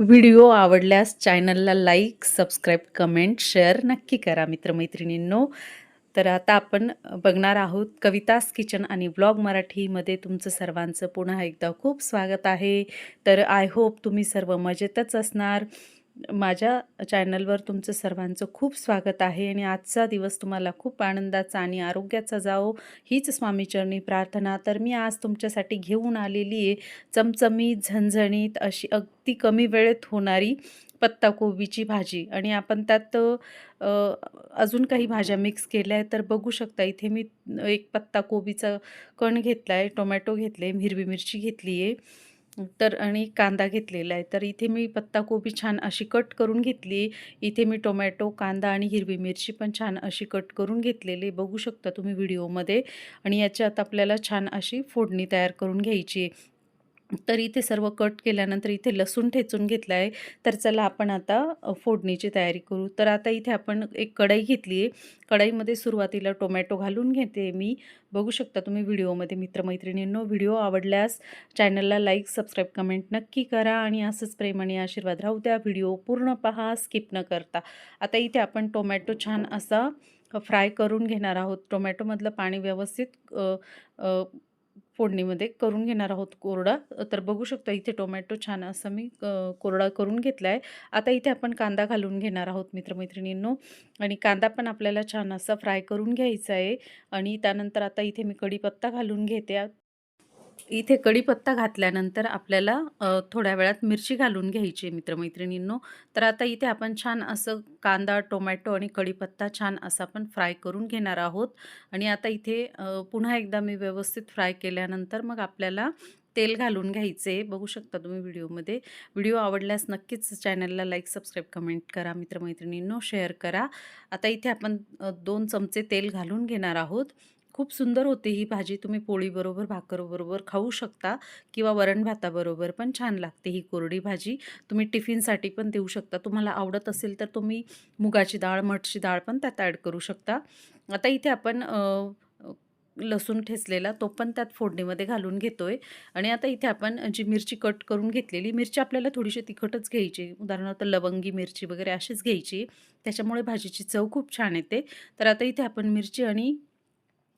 Video आवडल्यास चॅनलला like subscribe comment share नक्की करा मित्रमैत्रिणींनो. तर आता आपण बघणार आहोत कवितास किचन आणि ब्लॉग मराठीमध्ये तुमचं सर्वांचं पुन्हा एकदा खूप स्वागत आहे. तर आय होप तुम्ही सर्व मजेतच असणार. माझ्या चॅनलवर तुमचं सर्वांचं खूप स्वागत आहे आणि आजचा दिवस तुम्हाला खूप आनंदाचा आणि आरोग्याचा जाओ हीच स्वामीचरणी प्रार्थना. तर मी आज तुमच्यासाठी घेऊन आलेली आहे चमचमीत झणझणीत अशी अगदी कमी वेळेत होणारी पत्ताकोबीची भाजी. आणि आपण त्यात अजून काही भाज्या मिक्स केल्या आहेत तर बघू शकता इथे मी एक पत्ताकोबीचा कण घेतला आहे टोमॅटो घेतले हिरवी मिरची घेतली आहे. तर आणि कांदा घेतलेला आहे. तर इथे मी पत्ताकोबी छान अशी कट करून घेतली. इथे मी टोमॅटो कांदा आणि हिरवी मिरची पण छान अशी कट करून घेतलेली बघू शकता तुम्ही व्हिडिओमध्ये. आणि याच्यात आपल्याला छान अशी फोडणी तयार करून घ्यायची आहे. तर इथे सर्व कट केल्यानंतर इथे लसूण ठेचून घेतला आहे तर चला आपण आता फोडणीची तयारी करू. तर आता इथे आपण एक कढई घेतली आहे. कढईमध्ये सुरुवातीला टोमॅटो घालून घेते मी. बघू शकता तुम्ही व्हिडिओमध्ये मित्रमैत्रिणींनो व्हिडिओ आवडल्यास चॅनलला लाईक सबस्क्राईब कमेंट नक्की करा आणि असंच प्रेम आणि आशीर्वाद राहू द्या. व्हिडिओ पूर्ण पहा स्किप न करता. आता इथे आपण टोमॅटो छान असा फ्राय करून घेणार आहोत. टोमॅटोमधलं पाणी व्यवस्थित फोडणीमध्ये करून घेणार आहोत कोरडा. तर बघू शकता इथे टोमॅटो छान असं मी कोरडा करून घेतला आहे आता इथे आपण कांदा घालून घेणार आहोत मित्रमैत्रिणींनो. आणि कांदा पण आपल्याला छान असा फ्राय करून घ्यायचा आहे. आणि त्यानंतर आता इथे मी कढीपत्ता घालून घेते. इथे कढीपत्ता घातल्यानंतर आपल्याला थोड्या वेळात मिरची घालून घ्यायची आहे मित्रमैत्रिणींनो. तर आता इथे आपण छान असं कांदा टोमॅटो आणि कढीपत्ता छान असं आपण फ्राय करून घेणार आहोत. आणि आता इथे पुन्हा एकदा मी व्यवस्थित फ्राय केल्यानंतर मग आपल्याला तेल घालून घ्यायचे बघू शकता तुम्ही व्हिडिओमध्ये. व्हिडिओ आवडल्यास नक्कीच चॅनलला लाईक सबस्क्राईब कमेंट करा. मित्रमैत्रिणींनो शेअर करा. आता इथे आपण दोन चमचे तेल घालून घेणार आहोत. खूप सुंदर होते ही भाजी. तुम्ही पोळीबरोबर भाकरबरोबर खाऊ शकता किंवा वरण भाताबरोबर पण छान लागते ही कोरडी भाजी. तुम्ही टिफिनसाठी पण देऊ शकता. तुम्हाला आवडत असेल तर तुम्ही मुगाची डाळ मठची डाळ पण त्यात ॲड करू शकता. आता इथे आपण लसूण ठेचलेला तो पण त्यात फोडणीमध्ये घालून घेतो आहे आणि आता इथे आपण जी मिरची कट करून घेतलेली मिरची आपल्याला थोडीशी तिखटच घ्यायची. उदाहरणार्थ लवंगी मिरची वगैरे अशीच घ्यायची. त्याच्यामुळे भाजीची चव खूप छान येते. तर आता इथे आपण मिरची आणि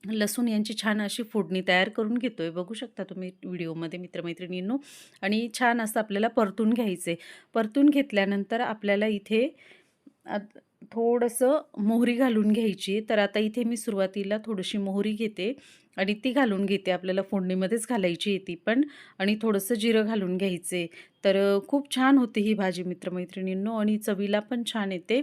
लसूण यांची छान अशी फोडणी तयार करून घेतो आहे बघू शकता तुम्ही व्हिडिओमध्ये मित्रमैत्रिणींनो. आणि छान असं आपल्याला परतून घ्यायचे परतून घेतल्यानंतर आपल्याला इथे थोडंसं मोहरी घालून घ्यायची. तर आता इथे मी सुरुवातीला थोडीशी मोहरी घेते आणि ती घालून घेते. आपल्याला फोडणीमध्येच घालायची आहे ती पण. आणि थोडंसं जिरं घालून घ्यायचे तर खूप छान होते ही भाजी मित्रमैत्रिणींनो आणि चवीला पण छान येते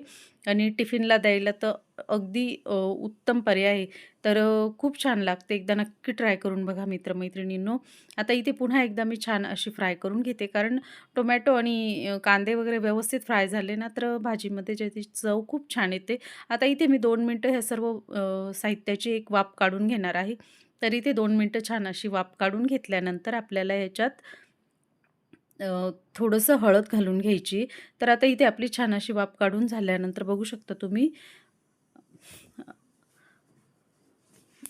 आणि टिफिनला द्यायला तर अगदी उत्तम पर्याय. आहे तर खूप छान लागते. एकदा नक्की ट्राय करून बघा मित्रमैत्रिणींनो. आता इथे पुन्हा एकदा मी छान अशी फ्राय करून घेते कारण टोमॅटो आणि कांदे वगैरे व्यवस्थित फ्राय झाले ना तर भाजीमध्ये ज्याची चव खूप छान येते. आता इथे मी दोन मिनटं ह्या सर्व साहित्याची एक वाफ काढून घेणार आहे. तर इथे दोन मिनटं छान अशी वाफ काढून घेतल्यानंतर आपल्याला ह्याच्यात थोडंसं हळद घालून घ्यायची. तर आता इथे आपली छान अशी वाफ काढून झाल्यानंतर बघू शकता तुम्ही.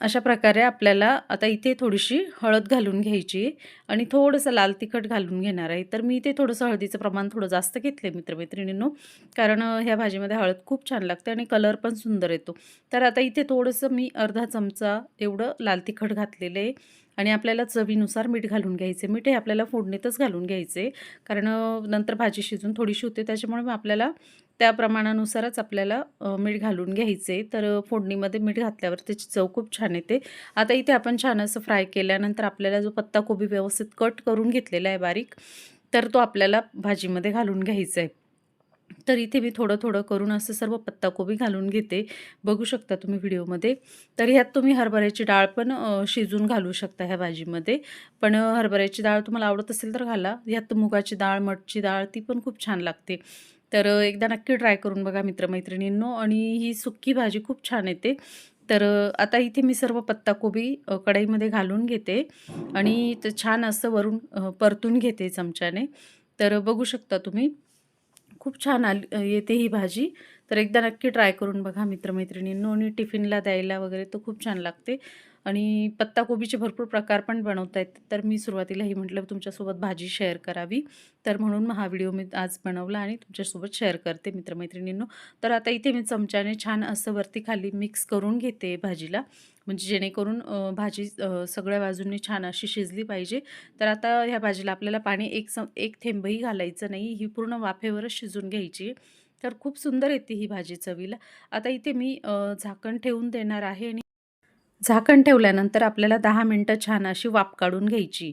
अशा प्रकारे आपल्याला आता इथे थोडीशी हळद घालून घ्यायची आणि थोडंसं लाल तिखट घालून घेणार आहे. तर मी इथे थोडंसं हळदीचं प्रमाण थोडं जास्त घेतलं मित्रमैत्रिणींनो. कारण ह्या भाजीमध्ये हळद खूप छान लागते आणि कलर पण सुंदर येतो. तर आता इथे थोडंसं मी अर्धा चमचा एवढं लाल तिखट घातलेलं आहे. आणि आपल्याला चवीनुसार मीठ घालून घ्यायचे मीठ हे आपल्याला फोडणीतच घालून घ्यायचे कारण नंतर भाजी शिजून थोडीशी होते. त्याच्यामुळे मग आपल्याला त्या प्रमाणानुसारच आपल्याला मीठ घालून घ्यायचे. तर फोडणीमध्ये मीठ घातल्यावर त्याची चव खूप छान येते. आता इथे आपण छान असं फ्राय केल्यानंतर आपल्याला जो पत्ताकोबी व्यवस्थित कट करून घेतलेला आहे बारीक तर तो आपल्याला भाजीमध्ये घालून घ्यायचा आहे. तर इथे मी थोडं थोडं करून असं सर्व पत्ताकोबी घालून घेते. बघू शकता तुम्ही व्हिडिओमध्ये. तर ह्यात तुम्ही हरभऱ्याची डाळ पण शिजून घालू शकता ह्या भाजीमध्ये. पण हरभऱ्याची डाळ तुम्हाला आवडत असेल तर घाला. ह्यात मुगाची डाळ मठची डाळ ती पण खूप छान लागते. तर एकदा नक्की ट्राय करून बघा मित्रमैत्रिणींनो आणि ही सुक्की भाजी खूप छान येते. तर आता इथे मी सर्व पत्ताकोबी कढईमध्ये घालून घेते आणि छान असं वरून परतून घेते चमच्याने. तर बघू शकता तुम्ही खूप छान आली येते ही भाजी. तर एकदा नक्की ट्राय करून बघा मित्रमैत्रिणींनो आणि टिफिनला द्यायला वगैरे तर खूप छान लागते. आणि पत्ताकोबीचे भरपूर प्रकार पण बनवता येतात तर मी सुरुवातीलाही म्हटलं तुमच्यासोबत भाजी शेअर करावी. तर म्हणून हा व्हिडिओ मी आज बनवला आणि तुमच्यासोबत शेअर करते मित्रमैत्रिणींनो. तर आता इथे मी चमच्याने छान असं वरती खाली मिक्स करून घेते भाजीला. म्हणजे जेणेकरून भाजी सगळ्या बाजूंनी छान अशी शिजली पाहिजे. तर आता ह्या भाजीला आपल्याला पाणी एक सम एक थेंबही घालायचं नाही. ही पूर्ण वाफेवरच शिजून घ्यायची. तर खूप सुंदर येते ही भाजी चवीला. आता इथे मी झाकण ठेवून देणार आहे आणि झाकण ठेवल्यानंतर आपल्याला दहा मिनटं छान अशी वाफ काढून घ्यायची.